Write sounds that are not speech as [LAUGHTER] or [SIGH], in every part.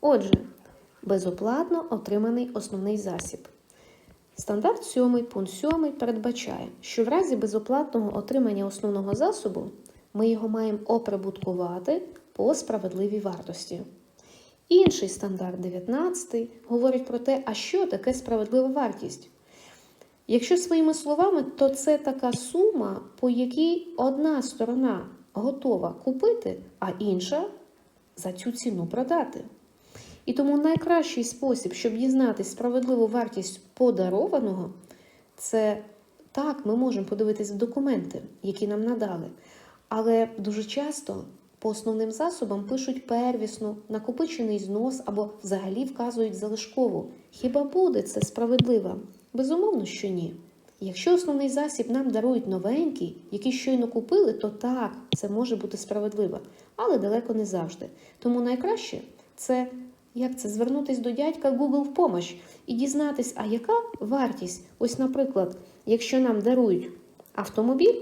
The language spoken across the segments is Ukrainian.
Отже, безоплатно отриманий основний засіб. Стандарт 7, пункт 7 передбачає, що в разі безоплатного отримання основного засобу ми його маємо оприбуткувати по справедливій вартості. Інший стандарт 19 говорить про те, а що таке справедлива вартість. Якщо своїми словами, то це така сума, по якій одна сторона готова купити, а інша за цю ціну продати. І тому найкращий спосіб, щоб дізнатися справедливу вартість подарованого, це так, ми можемо подивитись документи, які нам надали. Але дуже часто по основним засобам пишуть первісну, накопичений знос або взагалі вказують залишкову. Хіба буде це справедливо? Безумовно, що ні. Якщо основний засіб нам дарують новенький, який щойно купили, то так, це може бути справедливо, але далеко не завжди. Тому найкраще це як це звернутися до дядька Google в помощь і дізнатись, а яка вартість? Ось, наприклад, якщо нам дарують автомобіль,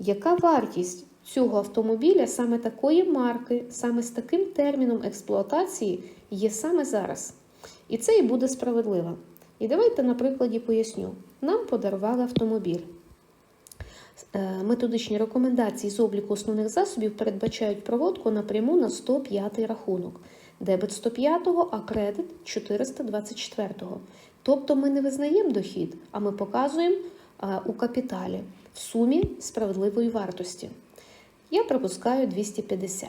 яка вартість цього автомобіля саме такої марки, саме з таким терміном експлуатації є саме зараз. І це і буде справедливо. І давайте на прикладі поясню. Нам подарували автомобіль. Е, Методичні рекомендації з обліку основних засобів передбачають проводку напряму на 105 рахунок. Дебет 105, а кредит 424. Тобто ми не визнаємо дохід, а ми показуємо е, у капіталі в сумі справедливої вартості. Я припускаю 250.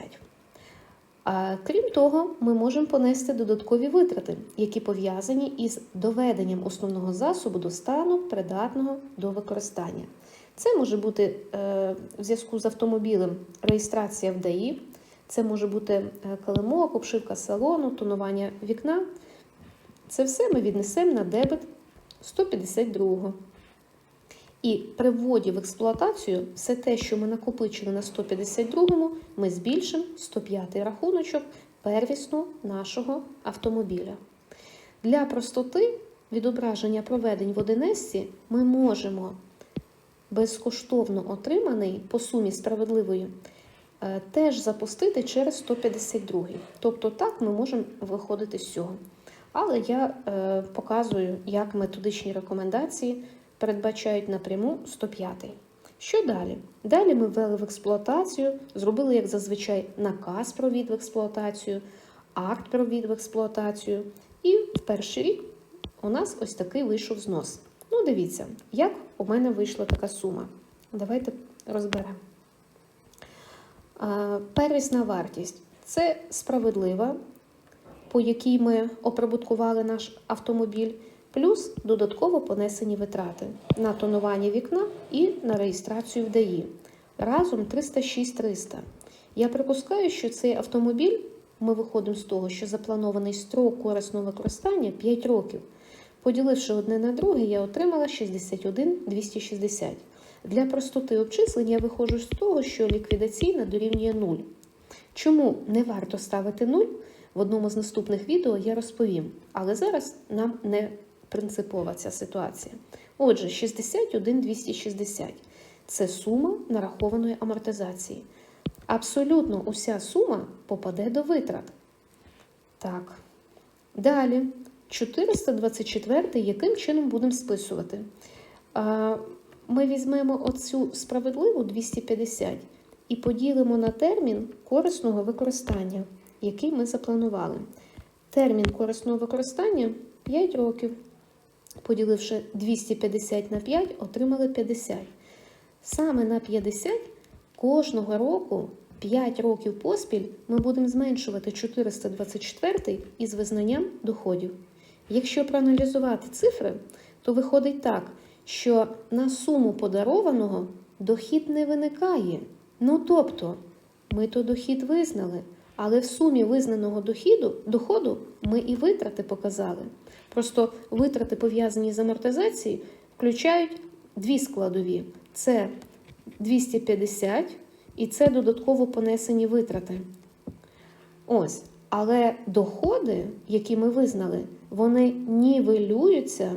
А, крім того, ми можемо понести додаткові витрати, які пов'язані із доведенням основного засобу до стану придатного до використання. Це може бути е, в зв'язку з автомобілем реєстрація в ДАІ, це може бути е, килимок, обшивка салону, тонування вікна. Це все ми віднесемо на дебет 152-го. І при вводі в експлуатацію все те, що ми накопичили на 152-му, ми збільшимо 105-й рахуночок первісну нашого автомобіля. Для простоти відображення проведень в Одинесці ми можемо безкоштовно отриманий по сумі справедливої теж запустити через 152. Тобто так ми можемо виходити з цього. Але я е, показую, як методичні рекомендації передбачають напряму 105. Що далі? Далі ми ввели в експлуатацію, зробили, як зазвичай, наказ про від в експлуатацію, акт про від в експлуатацію. І в перший рік у нас ось такий вийшов знос. Ну, дивіться, як у мене вийшла така сума. Давайте розберемо. Первісна вартість це справедлива, по якій ми оприбуткували наш автомобіль, плюс додатково понесені витрати на тонування вікна і на реєстрацію в ДАІ. Разом 306 300. Я припускаю, що цей автомобіль, ми виходимо з того, що запланований строк корисного використання 5 років. Поділивши одне на друге, я отримала 61 260. Для простоти обчислень я виходжу з того, що ліквідаційна дорівнює 0. Чому не варто ставити 0? В одному з наступних відео я розповім, але зараз нам не принципова ця ситуація. Отже, 61 260 це сума нарахованої амортизації. Абсолютно уся сума попаде до витрат. Так. Далі, 424 яким чином будемо списувати? Ми візьмемо оцю справедливу 250 і поділимо на термін корисного використання, який ми запланували. Термін корисного використання 5 років. Поділивши 250 на 5, отримали 50. Саме на 50 кожного року 5 років поспіль ми будемо зменшувати 424 із визнанням доходів. Якщо проаналізувати цифри, то виходить так, що на суму подарованого дохід не виникає. Ну тобто, ми то дохід визнали, але в сумі визнаного дохіду, доходу ми і витрати показали. Просто витрати, пов'язані з амортизацією, включають дві складові: це 250 і це додатково понесені витрати. Ось. Але доходи, які ми визнали, вони нівелюються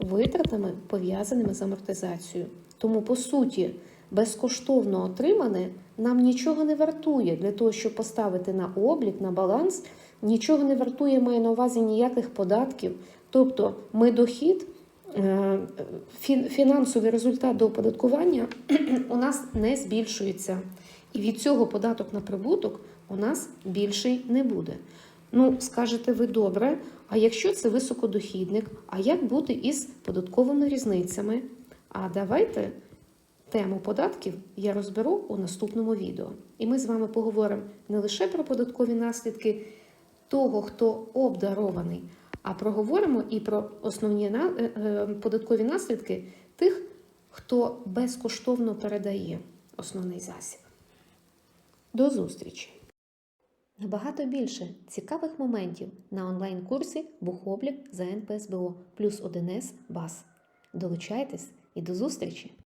витратами, пов'язаними з амортизацією. Тому, по суті, безкоштовно отримане нам нічого не вартує для того, щоб поставити на облік, на баланс нічого не вартує, має на увазі ніяких податків. Тобто ми дохід, е, фін- фінансовий результат до оподаткування [CLEARS THROAT] у нас не збільшується. І від цього податок на прибуток у нас більший не буде. Ну, скажете ви добре, а якщо це високодохідник, а як бути із податковими різницями? А давайте тему податків я розберу у наступному відео. І ми з вами поговоримо не лише про податкові наслідки того, хто обдарований, а проговоримо і про основні е, е, податкові наслідки тих, хто безкоштовно передає основний засіб. До зустрічі! Набагато більше цікавих моментів на онлайн-курсі Бухоблік за НПСБО плюс 1С БАС. Долучайтесь і до зустрічі!